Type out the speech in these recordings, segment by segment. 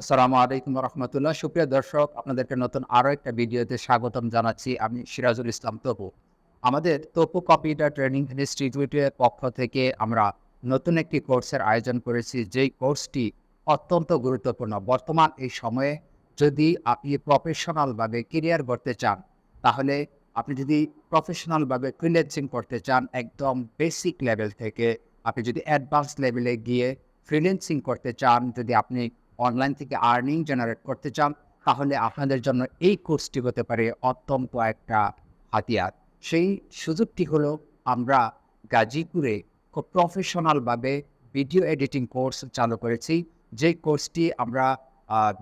আসসালামু আলাইকুম রহমতুল্লাহ। সুপ্রিয় দর্শক, আপনাদেরকে নতুন আরও একটা ভিডিওতে স্বাগতম জানাচ্ছি আমি সিরাজুল ইসলাম তপু। আমাদের তপু কম্পিউটার ট্রেনিং ইনস্টিটিউটের পক্ষ থেকে আমরা নতুন একটি কোর্সের আয়োজন করেছি। যেই কোর্সটি অত্যন্ত গুরুত্বপূর্ণ। বর্তমান এই সময়ে যদি আপনি প্রফেশনালভাবে কেরিয়ার করতে চান, তাহলে আপনি যদি প্রফেশনালভাবে ফ্রিল্যান্সিং করতে চান, একদম বেসিক লেভেল থেকে আপনি যদি অ্যাডভান্স লেভেলে গিয়ে ফ্রিল্যান্সিং করতে চান, যদি আপনি অনলাইন থেকে আর্নিং জেনারেট করতে চান, তাহলে আপনাদের জন্য এই কোর্সটি হতে পারে অত্যন্ত একটা হাতিয়ার। সেই সুযোগটি হলো আমরা গাজীপুরে খুব প্রফেশনালভাবে ভিডিও এডিটিং কোর্স চালু করেছি। যে কোর্সটি আমরা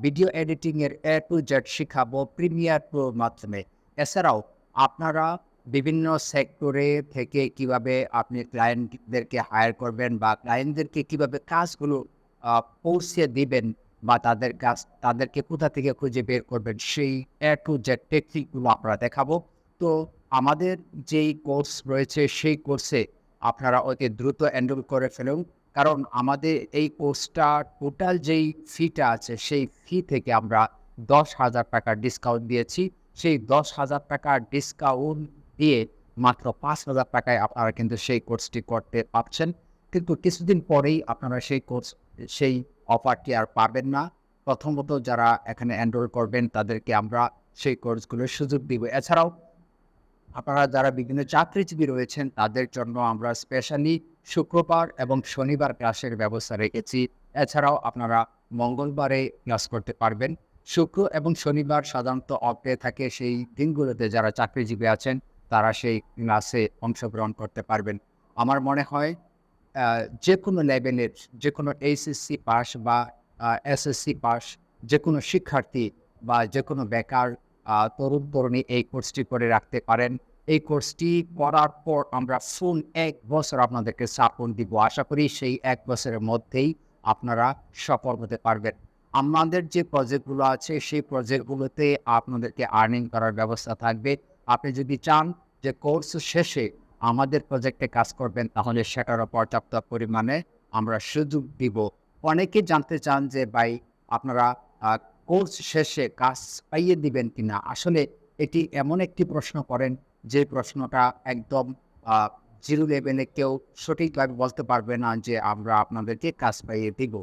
ভিডিও এডিটিংয়ের এ টু জেড শেখাবো প্রিমিয়ার প্রোর মাধ্যমে। এছাড়াও আপনারা বিভিন্ন সেক্টরে থেকে কীভাবে আপনি ক্লায়েন্টদেরকে হায়ার করবেন বা ক্লায়েন্টদেরকে কীভাবে কাজগুলো পৌঁছে দিবেন বা তাদের কাজ তাদেরকে কোথা থেকে খুঁজে বের করবেন, সেই এ টু টেকনিকগুলো আমরা দেখাবো। তো আমাদের যেই কোর্স রয়েছে, সেই কোর্সে আপনারা অতি দ্রুত এনরোল করে ফেলুন। কারণ আমাদের এই কোর্সটা টোটাল যেই ফিটা আছে, সেই ফি থেকে আমরা দশ হাজার টাকার ডিসকাউন্ট দিয়েছি। সেই দশ হাজার টাকার ডিসকাউন্ট দিয়ে মাত্র পাঁচ হাজার টাকায় আপনারা কিন্তু সেই কোর্সটি করতে পারছেন। কিন্তু কিছুদিন পরেই আপনারা সেই কোর্স সেই অফারটি আর পাবেন না। প্রথমত যারা এখানে এনরোল করবেন, তাদেরকে আমরা সেই কোর্সগুলোর সুযোগ দিব। এছাড়াও আপনারা যারা বিভিন্ন চাকরিজীবী রয়েছেন, তাদের জন্য আমরা স্পেশালি শুক্রবার এবং শনিবার ক্লাসের ব্যবস্থা রেখেছি। এছাড়াও আপনারা মঙ্গলবারে ক্লাস করতে পারবেন। শুক্র এবং শনিবার সাধারণত অফ ডে থাকে, সেই দিনগুলোতে যারা চাকরিজীবী আছেন, তারা সেই ক্লাসে অংশগ্রহণ করতে পারবেন। আমার মনে হয় যে কোনো লেভেলের যে কোনো এইচএসসি পাস বা এসএসসি পাস যে কোনো শিক্ষার্থী বা যে কোনো বেকার তরুণ, তরুণী এই কোর্সটি করে রাখতে পারেন। এই কোর্সটি করার পর আমরা ফুল এক বছর আপনাদেরকে সাপোর্ট দিব। আশা করি সেই এক বছরের মধ্যেই আপনারা সফল হতে পারবেন। আমাদের যে প্রজেক্টগুলো আছে, সেই প্রজেক্টগুলোতে আপনাদেরকে আর্নিং করার ব্যবস্থা থাকবে। আপনি যদি চান যে কোর্স শেষে আমাদের প্রজেক্টে কাজ করবেন, তাহলে সেটারও পর্যাপ্ত পরিমাণে আমরা সুযোগ দিব। অনেকে জানতে চান যে, ভাই, আপনারা কোর্স শেষে কাজ পাইয়ে দিবেন কিনা? আসলে এটি এমন একটি প্রশ্ন করেন, যে প্রশ্নটা একদম জিরো লেভেলে কেউ সঠিকভাবে বলতে পারবে না যে, আমরা আপনাদেরকে কাজ পাইয়ে দিব।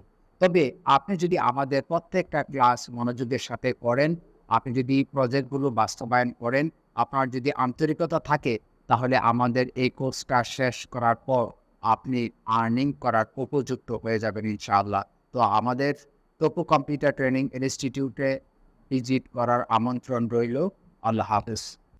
তবে আপনি যদি আমাদের প্রত্যেকটা ক্লাস মনোযোগের সাথে করেন, আপনি যদি প্রজেক্টগুলো বাস্তবায়ন করেন, আপনার যদি আন্তরিকতা থাকে তাহলে আমাদের এই কোর্সটা শেষ করার পর আপনি আর্নিং করার উপযুক্ত হয়ে যাবেন ইনশাআল্লাহ। তো আমাদের তপু কম্পিউটার ট্রেনিং ইনস্টিটিউটে ভিজিট করার আমন্ত্রণ রইল। আল্লাহ হাফেজ।